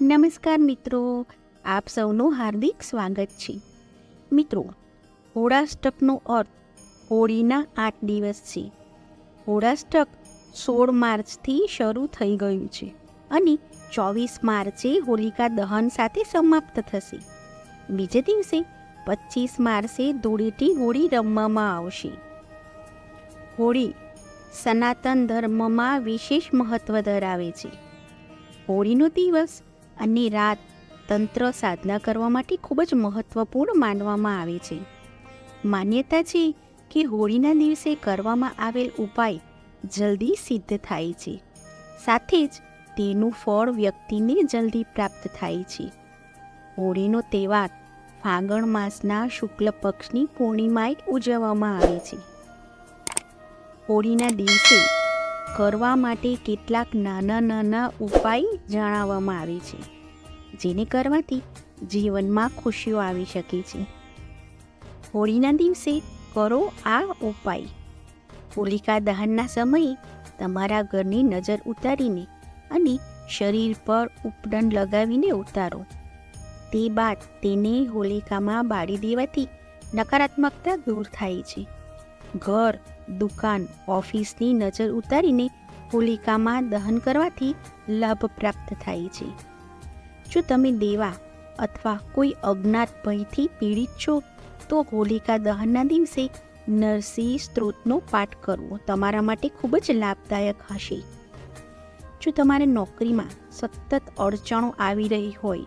નમસ્કાર મિત્રો, આપ સૌનું હાર્દિક સ્વાગત છે. મિત્રો હોળાષ્ટકનો અર્થ હોળીના આઠ દિવસ છે. હોળાષ્ટક સોળ માર્ચથી શરૂ થઈ ગયું છે અને ચોવીસ માર્ચે હોલિકા દહન સાથે સમાપ્ત થશે. બીજે દિવસે પચીસ માર્ચે ધૂળેટી હોળી રમવામાં આવશે. હોળી સનાતન ધર્મમાં વિશેષ મહત્વ ધરાવે છે. હોળીનો દિવસ અને રાત તંત્ર સાધના કરવા માટે ખૂબ જ મહત્વપૂર્ણ માનવામાં આવે છે. માન્યતા છે કે હોળીના દિવસે કરવામાં આવેલ ઉપાય જલ્દી સિદ્ધ થાય છે. સાથે જ તેનું ફળ વ્યક્તિને જલ્દી પ્રાપ્ત થાય છે. હોળીનો તહેવાર ફાગણ માસના શુક્લ પક્ષની પૂર્ણિમાએ ઉજવવામાં આવે છે. હોળીના દિવસે કરવા માટે કેટલાક નાના નાના ઉપાય જણાવવામાં આવે છે, જેને કરવાથી જીવનમાં ખુશીઓ આવી શકે છે. હોળીના દિવસે કરો આ ઉપાય. હોલિકા દહનના સમયે તમારા ઘરની નજર ઉતારીને અને શરીર પર ઉપડન લગાવીને ઉતારો. તે બાદ તેને હોલિકામાં બાળી દેવાથી નકારાત્મકતા દૂર થાય છે. ઘર, દુકાન, ઓફિસની નજર ઉતારીને હોલિકામાં દહન કરવાથી લાભ પ્રાપ્ત થાય છે. જો તમે દેવા અથવા કોઈ અજ્ઞાત ભયથી પીડિત છો, તો હોલિકા દહનના દિવસે નરસિંહ સ્ત્રોતનો પાઠ કરવો તમારા માટે ખૂબ જ લાભદાયક હશે. જો તમારે નોકરીમાં સતત અડચણો આવી રહી હોય,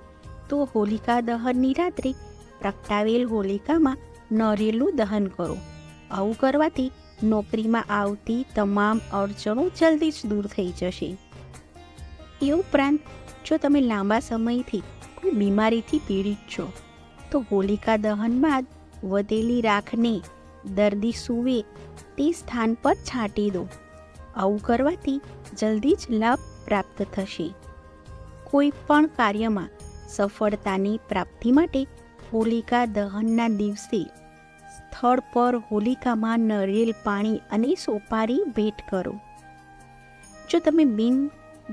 તો હોલિકા દહનની રાત્રે પ્રગટાવેલ હોલિકામાં નરેલું દહન કરો. આવું કરવાથી નોકરીમાં આવતી તમામ અડચણો જલ્દી જ દૂર થઈ જશે. એ ઉપરાંત, જો તમે લાંબા સમયથી કોઈ બીમારીથી પીડિત છો, તો હોલિકા દહન બાદ વધેલી રાખને દર્દી સૂવે તે સ્થાન પર છાંટી દો. આવું કરવાથી જલ્દી જ લાભ પ્રાપ્ત થશે. કોઈ પણ કાર્યમાં સફળતાની પ્રાપ્તિ માટે હોલિકા દહનના દિવસે સ્થળ પર હોલિકામાં નરિયેલ પાણી અને સોપારી ભેટ કરો. જો તમે બિન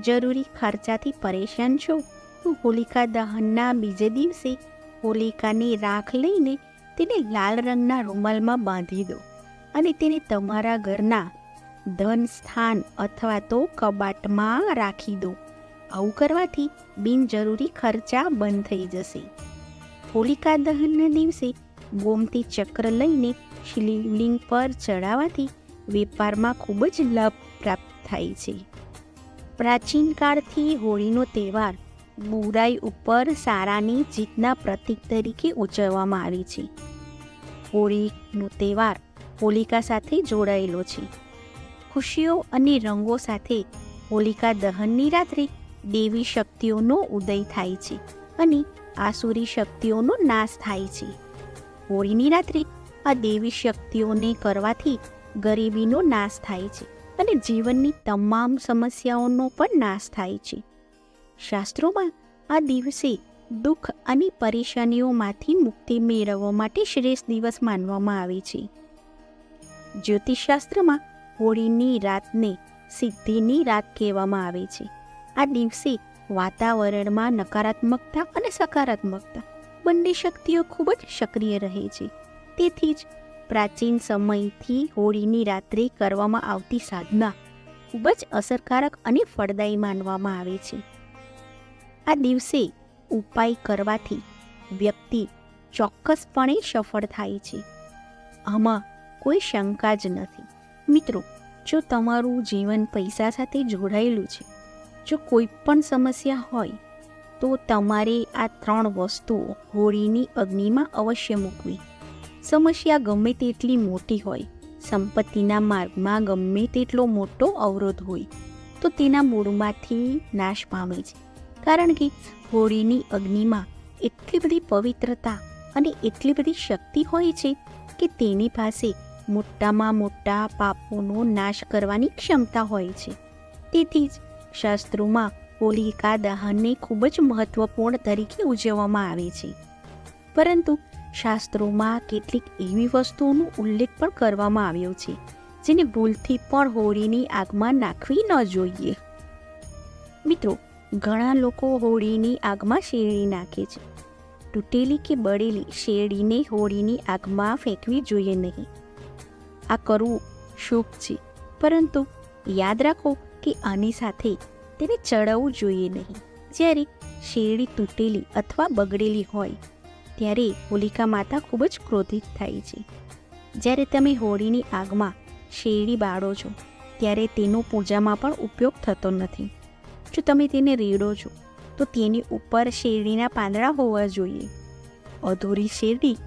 જરૂરી ખર્ચાથી પરેશાન છો, તો હોલિકા દહનના બીજે દિવસે હોલિકાની રાખ લઈને તેને લાલ રંગના રૂમાલમાં બાંધી દો અને તેને તમારા ઘરના ધન સ્થાન અથવા તો કબાટમાં રાખી દો. આવું કરવાથી બિનજરૂરી ખર્ચા બંધ થઈ જશે. હોલિકા દહનના દિવસે ગોમતી ચક્ર લઈને શિવલિંગ પર ચડાવવાથી વેપારમાં ખૂબ જ લાભ પ્રાપ્ત થાય છે. પ્રાચીન કાળથી હોળીનો તહેવાર બુરાઈ ઉપર સારાની જીતના પ્રતીક તરીકે ઉજવવામાં આવે છે. હોળીનો તહેવાર હોલિકા સાથે જોડાયેલો છે. ખુશીઓ અને રંગો સાથે હોલિકા દહનની રાત્રે દેવી શક્તિઓનો ઉદય થાય છે અને આસુરી શક્તિઓનો નાશ થાય છે. હોળીની રાત્રે આ દેવી શક્તિઓને કરવાથી ગરીબીનો નાશ થાય છે અને જીવનની તમામ સમસ્યાઓનો પણ નાશ થાય છે. શાસ્ત્રોમાં આ દિવસે દુઃખ અને પરેશાનીઓમાંથી મુક્તિ મેળવવા માટે શ્રેષ્ઠ દિવસ માનવામાં આવે છે. જ્યોતિષશાસ્ત્રમાં હોળીની રાતને સિદ્ધિની રાત કહેવામાં આવે છે. આ દિવસે વાતાવરણમાં નકારાત્મકતા અને સકારાત્મકતા બંને શક્તિઓ ખૂબ જ સક્રિય રહે છે. તેથી જ પ્રાચીન સમયથી હોળીની રાત્રે કરવામાં આવતી સાધના ખૂબ જ અસરકારક અને ફળદાયી માનવામાં આવે છે. આ દિવસે ઉપાય કરવાથી વ્યક્તિ ચોક્કસપણે સફળ થાય છે. આમાં કોઈ શંકા જ નથી. મિત્રો, જો તમારું જીવન પૈસા સાથે જોડાયેલું છે, જો કોઈ પણ સમસ્યા હોય તો તમારે આ ત્રણ વસ્તુઓ હોળીની અગ્નિમાં અવશ્ય મૂકવી. સમસ્યા ગમે તેટલી મોટી હોય, સંપત્તિના માર્ગમાં ગમે તેટલો મોટો અવરોધ હોય, તો તેના મૂળમાંથી નાશ પામે છે. કારણ કે હોળીની અગ્નિમાં એટલી બધી પવિત્રતા અને એટલી બધી શક્તિ હોય છે કે તેની પાસે મોટામાં મોટા પાપોનો નાશ કરવાની ક્ષમતા હોય છે. તેથી જ શાસ્ત્રોમાં હોલિકા દહનને ખૂબ જ મહત્વપૂર્ણ તરીકે ઉજવવામાં આવે છે. પરંતુ શાસ્ત્રોમાં કેટલીક એવી વસ્તુઓનો ઉલ્લેખ પણ કરવામાં આવ્યો છે, જેને ભૂલથી પણ હોળીની આગમાં નાખવી ન જોઈએ. મિત્રો, ઘણા લોકો હોળીની આગમાં શેરડી નાખે છે. તૂટેલી કે બળેલી શેરડીને હોળીની આગમાં ફેંકવી જોઈએ નહીં. આ કરવું શુભ છે, પરંતુ યાદ રાખો કે આની સાથે તેને ચડાવવું જોઈએ નહીં. જ્યારે શેરડી તૂટેલી અથવા બગડેલી હોય, ત્યારે હોલિકા માતા ખૂબ જ ક્રોધિત થાય છે. જ્યારે તમે હોળીની આગમાં શેરડી બાળો છો, ત્યારે તેનો પૂજામાં પણ ઉપયોગ થતો નથી. જો તમે તેને રેડો છો, તો તેની ઉપર શેરડીના પાંદડા હોવા જોઈએ. અધૂરી શેરડી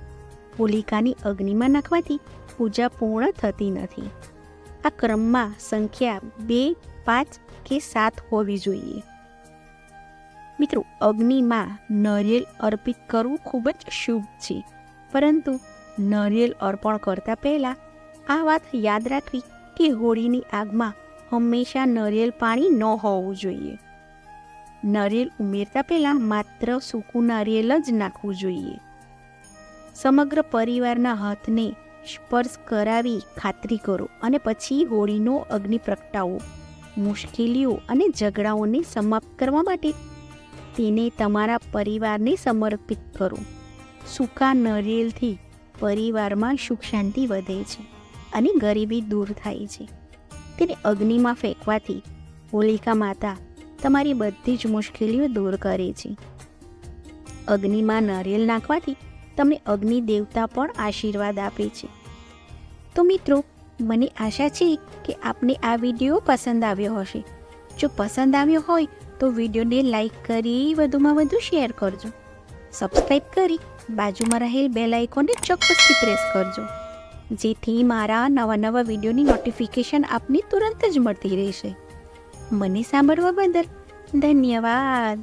હોલિકાની અગ્નિમાં નાખવાથી પૂજા પૂર્ણ થતી નથી. આ ક્રમમાં સંખ્યા બે પાંચ કે સાત હોવી જોઈએ. મિત્રો, અગ્નિમાં નરિયેલ અર્પિત કરવું ખૂબ જ શુભ છે. પરંતુ નરિયેલ અર્પણ કરતા પહેલાં આ વાત યાદ રાખવી કે હોળીની આગમાં હંમેશા નરિયેલ પાણી ન હોવું જોઈએ. નરિયેલ ઉમેરતા પહેલાં માત્ર સૂકું નારિયેલ જ નાખવું જોઈએ. સમગ્ર પરિવારના હાથને સ્પર્શ કરાવી ખાતરી કરો અને પછી હોળીનો અગ્નિ પ્રગટાવો મુશ્કેલીઓ અને ઝઘડાઓને સમાપ્ત કરવા માટે તેને તમારા પરિવારને સમર્પિત કરો. સૂકા નરિયેલથી પરિવારમાં સુખ શાંતિ વધે છે અને ગરીબી દૂર થાય છે. તેને અગ્નિમાં ફેંકવાથી હોલિકા માતા તમારી બધી જ મુશ્કેલીઓ દૂર કરે છે. અગ્નિમાં નારિયેલ નાખવાથી તમને અગ્નિ દેવતા પણ આશીર્વાદ આપે છે. તો મિત્રો મને આશા છે કે આપને આ વીડિયો પસંદ આવ્યો હશે. જો પસંદ આવ્યો હોય તો વિડીયોને લાઈક કરી વધુમાં વધુ શેર કરજો. સબસ્ક્રાઈબ કરી બાજુમાં રહેલ બેલ આઇકોનને ચોક્કસથી પ્રેસ કરજો. જેથી મારા નવા નવા વિડીયોની નોટિફિકેશન આપને તુરંત જ મળતી રહેશે. મને સાંભળવા બદલ ધન્યવાદ.